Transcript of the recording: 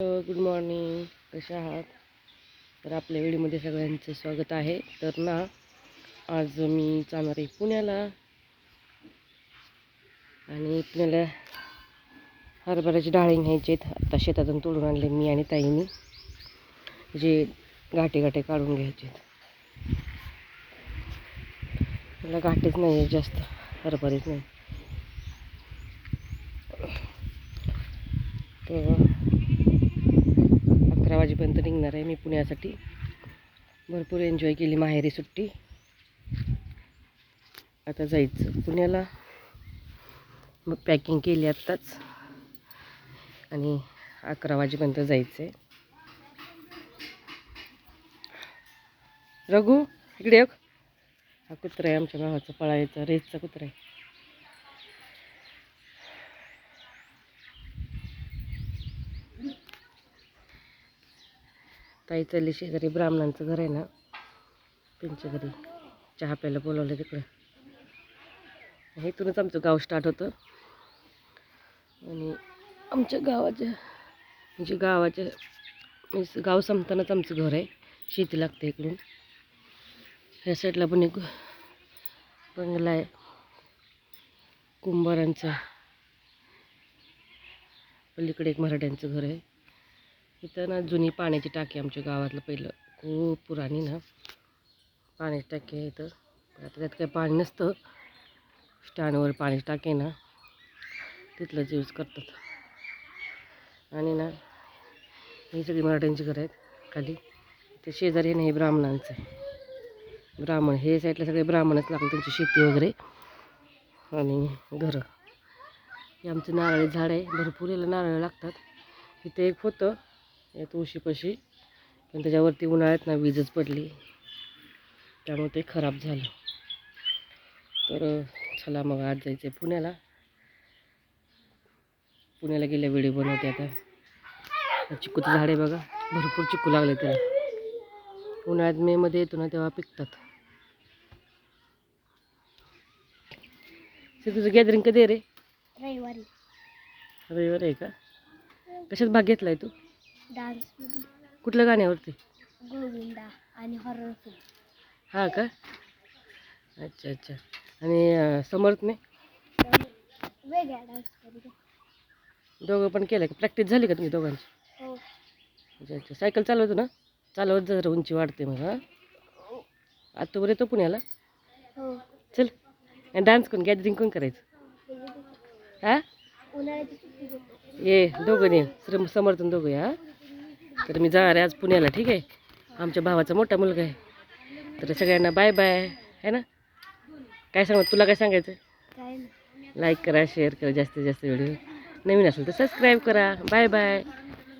Good morning कशा आहात? तर आपल्या व्हिडिओमध्ये सगळ्यांचं स्वागत आहे. तर ना आज मी जाणार आहे पुण्याला. आणि पुण्याला हरभऱ्याची डाळी घ्यायचे आहेत. आता शेतातून तोडून आणले मी आणि ताईनी. जे गाठे गाठे काढून घ्यायचे आहेत. मला गाठेच नाही आहे जास्त हरभरेच नाही तर वाजेपर्यंत निघणार आहे. मी पुण्यासाठी भरपूर एन्जॉय केली माहेरी सुट्टी. आता जायचं. पुण्याला मग पॅकिंग केली आत्ताच. आणि अकरा वाजेपर्यंत जायचं आहे रघु इकडे एक हा कुत्रा आहे आमच्या भावाचा पळायचा. रेसचा कुत्रा आहे. ताई चालली शेजारी ब्राह्मणांचं घर आहे ना त्यांच्या घरी चहा प्यायला बोलावलं तिकडं. इथूनच आमचं गाव स्टार्ट होतं. आणि आमच्या गावाच्या म्हणजे गावाच्या गाव संपतानाच आमचं घर आहे. शेती लागते इकडून. ह्या साईडला पण एक बंगला आहे. कुंभारांचा. पलीकडे एक मराठ्यांचं घर आहे. इथं ना जुनी पाण्याची टाकी आमच्या गावातलं पहिलं. खूप पुराणी ना. पाण्याची टाकी आहे इथं. आता त्यात काही पाणी नसतं. स्टँडवर पाण्याची टाकी ना. तिथलंच यूज करतात. आणि ना ही सगळी मराठ्यांची घरं आहेत खाली. ते शेजारी नाही हे ब्राह्मणांचं ब्राह्मण हे साईडला सगळे ब्राह्मणच लागले त्यांची शेती वगैरे. आणि घरं. हे आमचं नारळी झाड आहे. भरपूर याला नारळ लागतात. इथे एक होतं. या तुळशीपाशी पण त्याच्यावरती उन्हाळ्यात ना वीजच पडली. त्यामुळे ते खराब झालं. तर चला मग आज जायचं आहे पुण्याला. पुण्याला गेल्या व्हिडिओ बनवते आता. चिकूचं झाड आहे बघा. भरपूर चिकू लागले त्याला. उन्हाळ्यात मेमध्ये येतो ना तेव्हा पिकतात. तुझं गॅदरिंग कधी आहे रे? रविवारी. रविवार आहे का? कशात भाग घेतलाय तू? डान्समध्ये. कुठल्या गाण्यावरती? गोविंदा आणि हॉरर फिल्म हा का? अच्छा अच्छा. आणि अं, समर्थने? वेगळ्या डान्स दोघं पण केलं का? प्रॅक्टिस झाली का तुम्ही दोघांची? हो. अच्छा अच्छा. सायकल चालवतो ना? चालवत जरा उंची वाढते मग हां? आता बरं येतो पुण्याला? हो. चल. आणि डान्स कोण? गॅदरिंग कोण करायचं? हां? उन्हाळ्याची सुट्टी घेतो ये दोघं ने श्रम समर्थन दोघं या तर मी जाणार आहे आज पुण्याला ठीक आहे? आमच्या भावाचा मोठा मुलगा आहे. तर सगळ्यांना बाय बाय आहे ना? काय सांग तुला काय सांगायचं लाईक करा शेअर करा जास्तीत जास्त व्हिडिओ नवीन असेल तर सबस्क्राईब करा. Bye bye